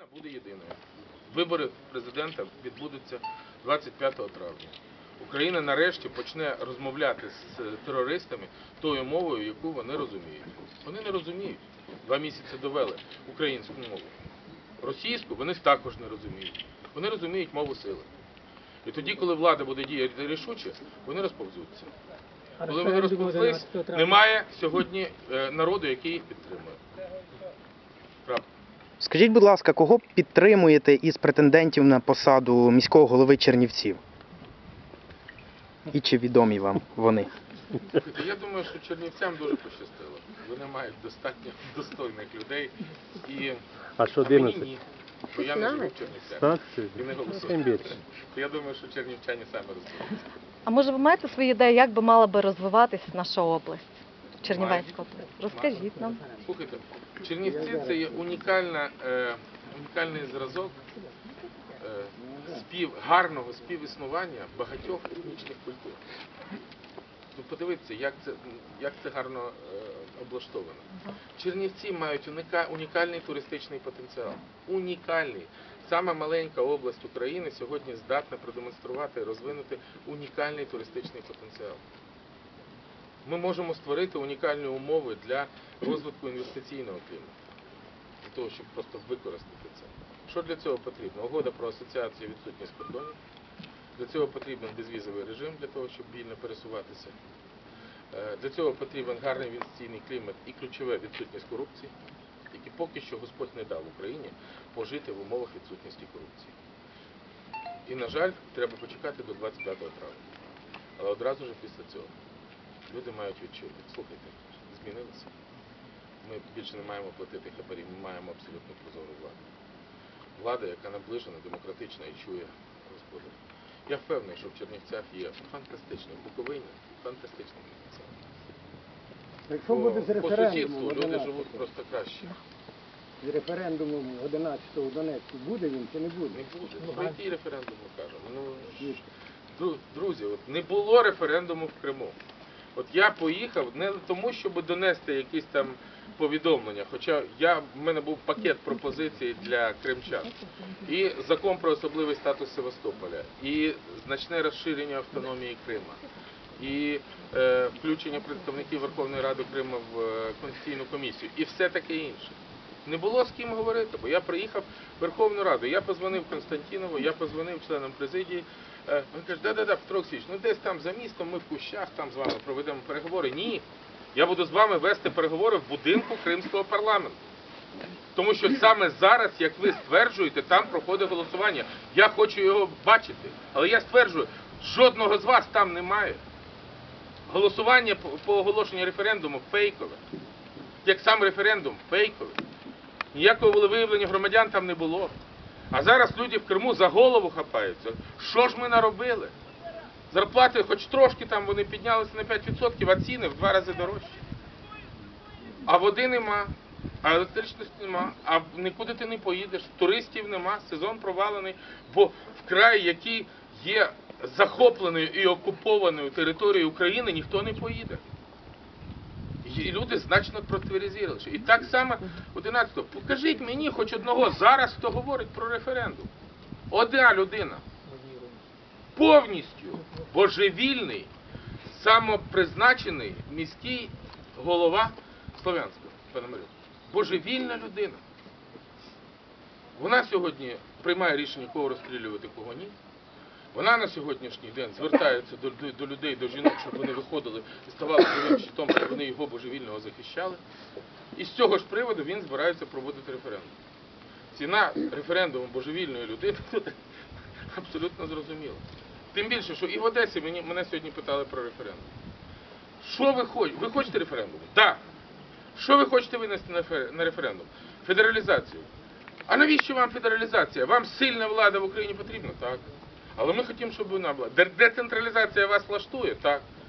Україна буде єдиною. Вибори президента відбудуться 25 травня. Україна нарешті почне розмовляти з терористами тою мовою, яку вони розуміють. Вони не розуміють. Два місяці довели українську мову. Російську вони також не розуміють. Вони розуміють мову сили. І тоді, коли влада буде діяти рішуче, вони розповзуться. Коли вони розповзлись, немає сьогодні е, народу, який їх підтримує. Крапка. Скажіть, будь ласка, кого підтримуєте із претендентів на посаду міського голови Чернівців? І чи відомі вам вони? Я думаю, що чернівцям дуже пощастило. Вони мають достатньо достойних людей і А що а мені ні. Бо я не живу в Чернівцях. І не голосую. Я думаю, що чернівчані самі розуміють. А може ви маєте свої ідеї, як би мала би розвиватись наша область? Чернівецька область. Розкажіть нам. Слухайте, Чернівці це є унікальна, е, унікальний зразок е, спів, гарного співіснування багатьох етнічних культур. Ну, подивіться, як це, як це гарно е, облаштовано. Чернівці мають уніка, унікальний туристичний потенціал. Унікальний. Сама маленька область України сьогодні здатна продемонструвати, і розвинути унікальний туристичний потенціал. Ми можемо створити унікальні умови для розвитку інвестиційного клімату, для того, щоб просто використати це. Що для цього потрібно? Угода про асоціацію відсутність кордонів. Для цього потрібен безвізовий режим для того, щоб вільно пересуватися. Е, Для цього потрібен гарний інвестиційний клімат і ключове відсутність корупції, які поки що Господь не дав Україні пожити в умовах відсутності корупції. І, на жаль, треба почекати до 25 травня. Але одразу ж після цього люди мають відчути, слухайте, змінилося. Ми більше не маємо платити хабарі, ми маємо абсолютно прозору владу. Влада, яка наближена, демократична і чує господаря. Я впевнений, що в Чернівцях є фантастичний Буковині, фантастичний. Якщо буде з По, по сусідству люди живуть просто краще. з референдумом 11 у Донецьку, буде він чи не буде? Не буде. Ну, Про який референдум ми кажемо? Ну, друзі, от не було референдуму в Криму. От я поїхав не тому, щоб донести якісь там повідомлення, хоча я, в мене був пакет пропозицій для кримчан. І закон про особливий статус Севастополя, і значне розширення автономії Крима, і е, включення представників Верховної Ради Криму в е, Конституційну комісію, і все таке інше. Не було з ким говорити, бо я приїхав в Верховну Раду, я позвонив Константінову, я позвонив членам президії. Е, Він каже, да-да-да, Петро Олексійович, ну десь там за містом, ми в кущах там з вами проведемо переговори. Ні, я буду з вами вести переговори в будинку Кримського парламенту. Тому що саме зараз, як ви стверджуєте, там проходить голосування. Я хочу його бачити. Але я стверджую, жодного з вас там немає. Голосування по, оголошенню референдуму фейкове. Як сам референдум фейковий. Ніякого волевиявлення громадян там не було. А зараз люди в Криму за голову хапаються. Що ж ми наробили? Зарплати хоч трошки там вони піднялися на 5%, а ціни в два рази дорожчі. А води нема, а електричності нема, а нікуди ти не поїдеш, туристів нема, сезон провалений, бо в краї, який є захопленою і окупованою територією України, ніхто не поїде. І люди значно протверезірилися. І так само 11-го. Покажіть мені хоч одного зараз, хто говорить про референдум. Одна людина. Повністю божевільний, самопризначений міський голова Слов'янська, Пономарьов. Божевільна людина. Вона сьогодні приймає рішення, кого розстрілювати, кого ні. Вона на сьогоднішній день звертається до, до, до людей, до жінок, щоб вони виходили і ставали живим щитом, щоб вони його божевільного захищали. І з цього ж приводу він збирається проводити референдум. Ціна референдуму божевільної людини абсолютно зрозуміла. Тим більше, що і в Одесі мені, мене сьогодні питали про референдум. Що ви хочете? Ви хочете референдум? Так. Що ви хочете винести на референдум? Федералізацію. А навіщо вам федералізація? Вам сильна влада в Україні потрібна? Так. Але ми хотімо, щоб вона була. Де- Децентралізація вас влаштує? Так.